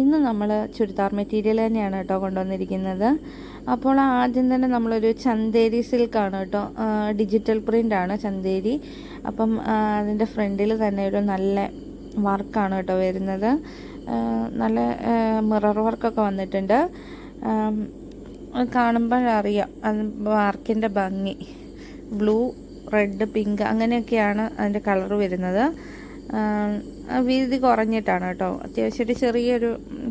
ഇന്ന് നമ്മൾ ചുരിദാർ മെറ്റീരിയൽ തന്നെയാണ് കേട്ടോ കൊണ്ടുവന്നിരിക്കുന്നത്. അപ്പോൾ ആദ്യം തന്നെ നമ്മളൊരു ചന്തേരി സിൽക്കാണ് കേട്ടോ. ഡിജിറ്റൽ പ്രിന്റ് ആണ് ചന്തേരി അപ്പം അതിന്റെ ഫ്രണ്ടിൽ തന്നെ ഒരു നല്ല വർക്കാണ് കേട്ടോ വരുന്നത്. നല്ല മിറർ വർക്കൊക്കെ വന്നിട്ടുണ്ട്. കാണുമ്പോഴറിയാം വർക്കിന്റെ ഭംഗി. ബ്ലൂ റെഡ് പിങ്ക് അങ്ങനെയൊക്കെയാണ് അതിന്റെ കളർ വരുന്നത്. വീതി കുറഞ്ഞിട്ടാണ് കേട്ടോ. അത്യാവശ്യം ഒരു ചെറിയൊരു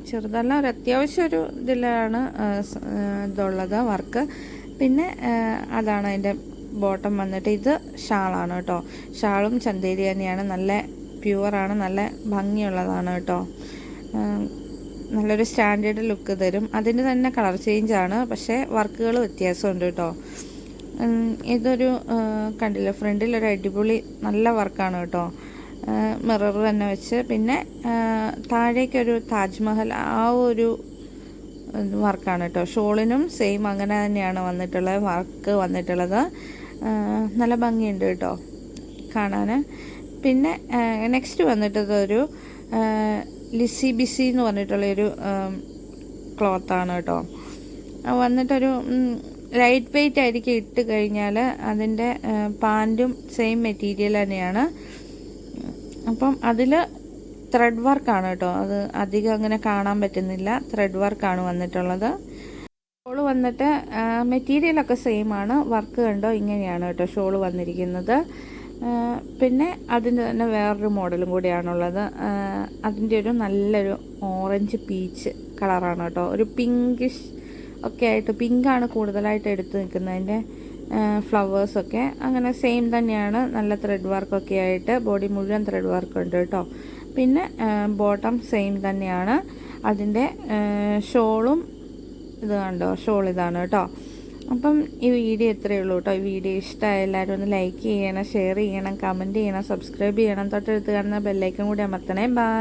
ചെറുതല്ല ഒരു അത്യാവശ്യം ഒരു ഇതിലാണ് ഇതുള്ളത് വർക്ക്. പിന്നെ അതാണ് അതിന്റെ ബോട്ടം വന്നിട്ട് ഇത് ഷാളാണ് കേട്ടോ. ഷാളും ചന്തേരി തന്നെയാണ്. നല്ല പ്യുവറാണ് നല്ല ഭംഗിയുള്ളതാണ് കേട്ടോ. നല്ലൊരു സ്റ്റാൻഡേർഡ് ലുക്ക് തരും. അതിന് തന്നെ കളർ ചേഞ്ച് ആണ് പക്ഷേ വർക്കുകൾ വ്യത്യാസമുണ്ട് കേട്ടോ. ഇതൊരു കണ്ടില്ല ഫ്രണ്ടിലൊരു അടിപൊളി നല്ല വർക്കാണ് കേട്ടോ. മിറർ തന്നെ വെച്ച്. പിന്നെ താഴേക്കൊരു താജ്മഹൽ ആ ഒരു വർക്കാണ് കേട്ടോ. ഷോളിനും സെയിം അങ്ങനെ തന്നെയാണ് വന്നിട്ടുള്ളത് വർക്ക് വന്നിട്ടുള്ളത്. നല്ല ഭംഗിയുണ്ട് കേട്ടോ കാണാൻ പിന്നെ നെക്സ്റ്റ് വന്നിട്ടത് ഒരു ലിസി ബിസി എന്ന് പറഞ്ഞിട്ടുള്ളൊരു ക്ലോത്താണ് കേട്ടോ. വന്നിട്ടൊരു ലൈറ്റ് വെയിറ്റ് ആയിരിക്കും ഇട്ട് കഴിഞ്ഞാൽ അതിന്റെ പാന്റും സെയിം മെറ്റീരിയൽ തന്നെയാണ്. അപ്പം അതിൽ ത്രെഡ് വർക്കാണ് കേട്ടോ. അത് അധികം അങ്ങനെ കാണാൻ പറ്റുന്നില്ല. ത്രെഡ് വർക്കാണ് വന്നിട്ടുള്ളത്. ഷോൾ വന്നിട്ട് മെറ്റീരിയലൊക്കെ സെയിം ആണ്. വർക്ക് കണ്ടോ? ഇങ്ങനെയാണ് കേട്ടോ ഷോൾ വന്നിരിക്കുന്നത്. പിന്നെ അതിന്റെ തന്നെ വേറൊരു മോഡലും കൂടിയാണുള്ളത്. അതിന്റെ ഒരു നല്ലൊരു ഓറഞ്ച് പീച്ച് കളറാണ് കേട്ടോ. ഒരു പിങ്കിഷ് ഒക്കെ ആയിട്ട് പിങ്കാണ് കൂടുതലായിട്ട് എടുത്ത് നിൽക്കുന്നതിന്റെ ഫ്ലവേഴ്സൊക്കെ അങ്ങനെ സെയിം തന്നെയാണ്. നല്ല ത്രെഡ് വർക്കൊക്കെ ആയിട്ട്. ബോഡി മുഴുവൻ ത്രെഡ് വർക്ക് ഉണ്ട് കേട്ടോ. പിന്നെ ബോട്ടം സെയിം തന്നെയാണ്. അതിന്റെ ഷോളും ഇത് കണ്ടോ? ഷോൾ ഇതാണ് കേട്ടോ. അപ്പം ഈ വീഡിയോ ഇത്രയേ ഉള്ളൂ കേട്ടോ. ഈ വീഡിയോ ഇഷ്ടമായ എല്ലാവരും ഒന്ന് ലൈക്ക് ചെയ്യണം ഷെയർ ചെയ്യണം കമന്റ് ചെയ്യണം സബ്സ്ക്രൈബ് ചെയ്യണം. തൊട്ടടുത്ത് കാണുന്ന ബെല്ലൈക്കും കൂടി അമർത്തണേ. ബൈ